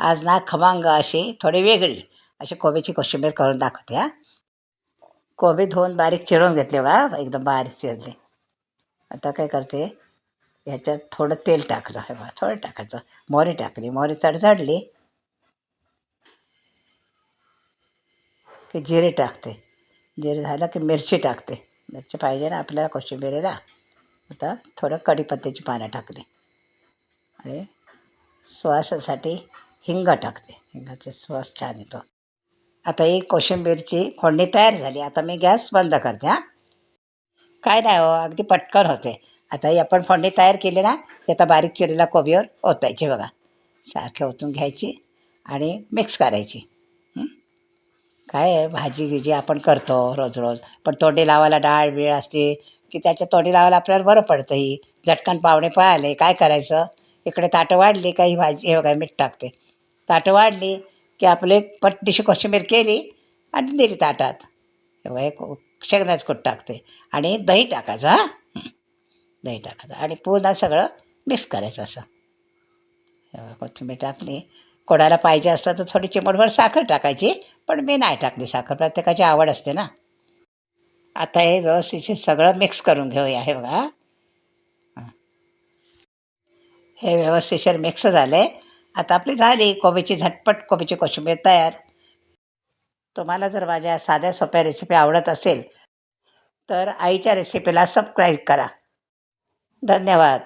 आज ना खमंग अशी थोडी वेगळी. अशी कोबीची कोशिंबीर करून दाखवते हा. कोबी धुवून बारीक चिरून घेतले बा एकदम बारीक चिरले. आता काय करते ह्याच्यात थोडं तेल टाकलं हे बा थोडं टाकायचं. मोहरी टाकली मोहरी चढचडली की जिरे टाकते. जिरे झालं की मिरची टाकते. मिरची पाहिजे ना आपल्याला कोशिंबिरीला. आता थोडं कढीपत्त्याची पानं टाकली. आणि सुवासासाठी हिंग टाकते. हिंगाचा सुवास छान येतो. आता ही कोशिंबीरची फोडणी तयार झाली. आता मी गॅस बंद करते हां. काय नाही हो अगदी पटकन होते. आता ही आपण फोडणी तयार केली ना ही आता बारीक चिरीला कोबीवर ओतायची बघा. सारखे ओतून घ्यायची आणि मिक्स करायची. काय भाजी गिजी आपण करतो रोज रोज पण तोंडी लावायला डाळ बीळ असते की त्याच्या तोंडी लावायला आपल्याला बरं पडतं ही. झटकन पाहुणे पाहिले काय करायचं? इकडे ताटं वाढली काही भाजी? हे बघा मीठ टाकते. ताटं वाढली की आपले पट्टीशी कोशिंबीर केली आणि दिली ताटात. हे बघा एक कूट टाकते. आणि दही टाकायचं हां? दही टाकायचं. आणि पुन्हा सगळं मिक्स करायचं असं. हे कोथिंबीर टाकली. कोणाला पाहिजे असतं तर थोडी चिमटभर साखर टाकायची पण मी नाही टाकली साखर. प्रत्येकाची आवड असते ना. आता हे व्यवस्थित सगळं मिक्स करून घेऊया. हे बघा हे. व्यवस्थितशीर मिक्स झालं आहे आता आपली झाली कोबीची झटपट कोबीची कोशिंबीर तयार. तुम्हाला जर माझ्या साध्या सोप्या रेसिपी आवडत असेल तर आईच्या रेसिपीला सबस्क्राईब करा. धन्यवाद.